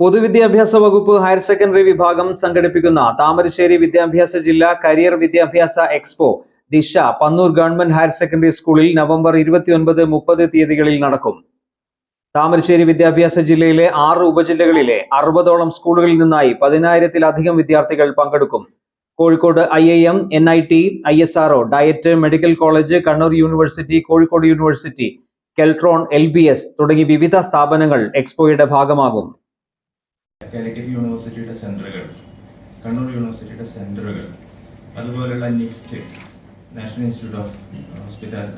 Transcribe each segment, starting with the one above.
പൊതുവിദ്യാഭ്യാസ വകുപ്പ് higher secondary വിഭാഗം സംഘടിപ്പിക്കുന്ന താമരശ്ശേരി വിദ്യാഭ്യാസ ജില്ലാ കരിയർ വിദ്യാഭ്യാസ expo Disha Pannur government higher secondary സ്കൂളിൽ നവംബർ ഇരുപത്തിയൊൻപത് മുപ്പത് തീയതികളിൽ നടക്കും. താമരശ്ശേരി വിദ്യാഭ്യാസ ജില്ലയിലെ ആറ് ഉപജില്ലകളിലെ അറുപതോളം സ്കൂളുകളിൽ നിന്നായി പതിനായിരത്തിലധികം വിദ്യാർത്ഥികൾ പങ്കെടുക്കും. Kozhikode I I M N I T I S R O DIET medical college Kannur university Kozhikode university Keltron L B S തുടങ്ങി വിവിധ സ്ഥാപനങ്ങൾ എക്സ്പോയുടെ ഭാഗമാകും. കാലിക്കറ്റ് യൂണിവേഴ്സിറ്റിയുടെ സെന്ററുകൾ കണ്ണൂർ യൂണിവേഴ്സിറ്റിയുടെ സെന്ററുകൾ അതുപോലെയുള്ള NIFT national institute of hospital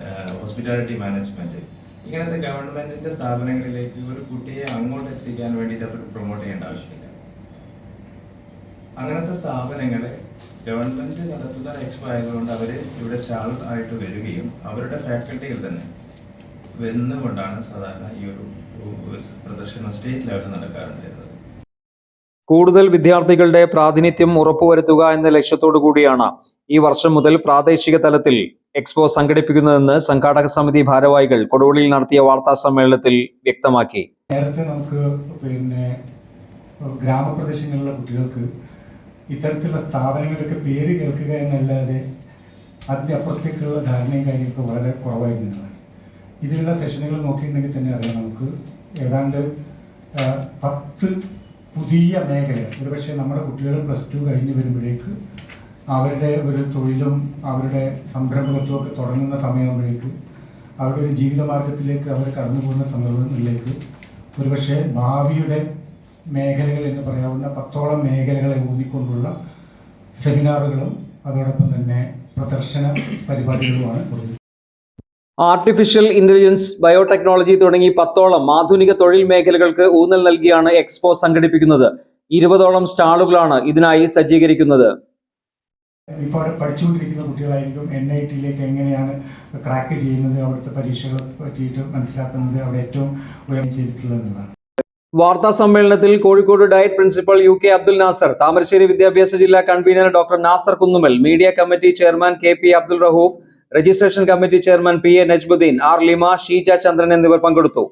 hospitality management ഇങ്ങനത്തെ ഗവൺമെന്റിന്റെ സ്ഥാപനങ്ങളിലേക്ക് ഒരു കുട്ടിയെ അങ്ങോട്ട് എത്തിക്കാൻ വേണ്ടിയിട്ട് അവർക്ക് പ്രൊമോട്ട് ചെയ്യേണ്ട ആവശ്യമില്ല. അങ്ങനത്തെ സ്ഥാപനങ്ങളെ ഗവൺമെന്റ് നടത്തുന്ന എക്സ്പോ ആയതുകൊണ്ട് അവർ ഇവിടെ സ്റ്റാൾ ആയിട്ട് വരികയും അവരുടെ ഫാക്കൽറ്റികൾ തന്നെ വരുന്നുകൊണ്ടാണ് സാധാരണ ഈ ഒരു പ്രദർശനം സ്റ്റേറ്റ് ലെവലിൽ നടക്കാറുണ്ടായിരുന്നത്. കൂടുതൽ വിദ്യാർത്ഥികളുടെ പ്രാതിനിധ്യം ഉറപ്പുവരുത്തുക എന്ന ലക്ഷ്യത്തോടു കൂടിയാണ് ഈ വർഷം മുതൽ പ്രാദേശിക തലത്തിൽ എക്സ്പോ സംഘടിപ്പിക്കുന്നതെന്ന് സംഘാടക സമിതി ഭാരവാഹികൾ കൊടുവള്ളിയിൽ നടത്തിയ വാർത്താ സമ്മേളനത്തിൽ വ്യക്തമാക്കി. നേരത്തെ നമുക്ക് പിന്നെ ഗ്രാമപ്രദേശങ്ങളിലെ കുട്ടികൾക്ക് ഇത്തരത്തിലുള്ള സ്ഥാപനങ്ങളൊക്കെ പേര് കേൾക്കുക എന്നല്ലാതെ അതിന്റെ അപ്പുറത്തേക്കുള്ള ധാരണയും കാര്യങ്ങളൊക്കെ വളരെ കുറവായിരുന്നു ഇതിലുള്ള സെഷനുകൾ നോക്കിയിട്ടുണ്ടെങ്കിൽ തന്നെ അറിയാം നമുക്ക്. ഏതാണ്ട് പത്ത് പുതിയ മേഖല. ഒരുപക്ഷെ നമ്മുടെ കുട്ടികൾ പ്ലസ് ടു കഴിഞ്ഞ് വരുമ്പോഴേക്ക് അവരുടെ ഒരു തൊഴിലും അവരുടെ സംരംഭകത്വം ഒക്കെ തുടങ്ങുന്ന സമയമാകുമ്പോഴേക്ക് അവരുടെ ഒരു ജീവിതമാർഗത്തിലേക്ക് അവർ കടന്നു പോകുന്ന സന്ദർഭങ്ങളിലേക്ക് ഒരുപക്ഷെ ഭാവിയുടെ മേഖലകൾ എന്ന് പറയാവുന്ന പത്തോളം മേഖലകളെ ഊന്നിക്കൊണ്ടുള്ള സെമിനാറുകളും അതോടൊപ്പം തന്നെ പ്രദർശന പരിപാടികളുമാണ് കൊടുക്കുന്നത്. ആർട്ടിഫിഷ്യൽ ഇന്റലിജൻസ് ബയോടെക്നോളജി തുടങ്ങി പത്തോളം ആധുനിക തൊഴിൽ മേഖലകൾക്ക് ഊന്നൽ നൽകിയാണ് എക്സ്പോ സംഘടിപ്പിക്കുന്നത്. ഇരുപതോളം സ്റ്റാളുകളാണ് ഇതിനായി സജ്ജീകരിക്കുന്നത്. ഇപ്പോൾ അവിടെ പഠിച്ചുകൊണ്ടിരിക്കുന്ന കുട്ടികളായിരിക്കും എൻ ഐ ടിയിലേക്ക് എങ്ങനെയാണ് ക്രാക്ക് ചെയ്യുന്നത് അവിടുത്തെ പരീക്ഷകളെ പറ്റിയിട്ട് മനസ്സിലാക്കുന്നത് അവിടെ ഏറ്റവും ഉയർന്നു ചെയ്തിട്ടുള്ളത് എന്നുള്ളതാണ്. വാർത്താ സമ്മേളനത്തിൽ Kozhikode DIET principal U K Abdul Nasar Thamarassery വിദ്യാഭ്യാസ ജില്ലാ convener doctor Nasar Kunnummal media committee chairman K P Abdul Rauf registration committee chairman P A Najbuddin R Lima Sheeja Chandran എന്നിവർ പങ്കെടുത്തു.